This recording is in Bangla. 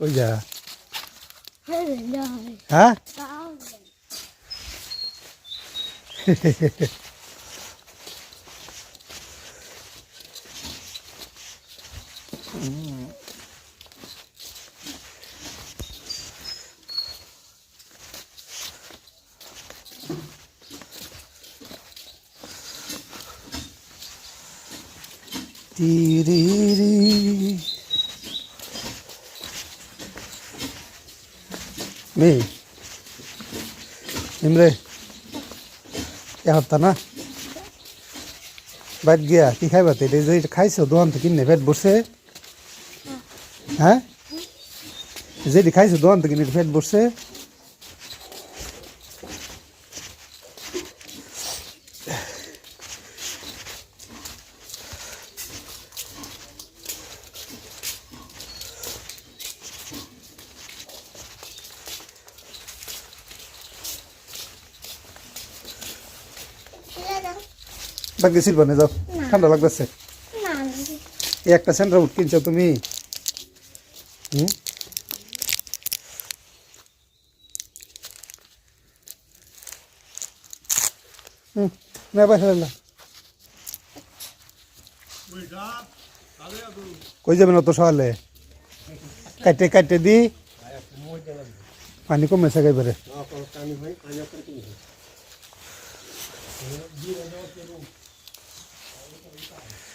কই যা Hello. হ্যাঁ তিরিরি মি ইমরে এ হপ্তা না বাইট গিয়া কি খাইবা তো এটা যে খাইছো দোকান থেকে কিনে পেট বসে হ্যাঁ যেটি খাইছো দোকান থেকে কিনে পেট বসে বাদ গেছিল বনে যাও। ঠান্ডা লাগতেছে। এই একটা সেন্টার উঠ কিনছো তুমি। হুম? হুম না বাইরে ফেলা কই যাবেন অত সকালে? কাটে কাটে দি। পানি কমেছে একেবারে। はい。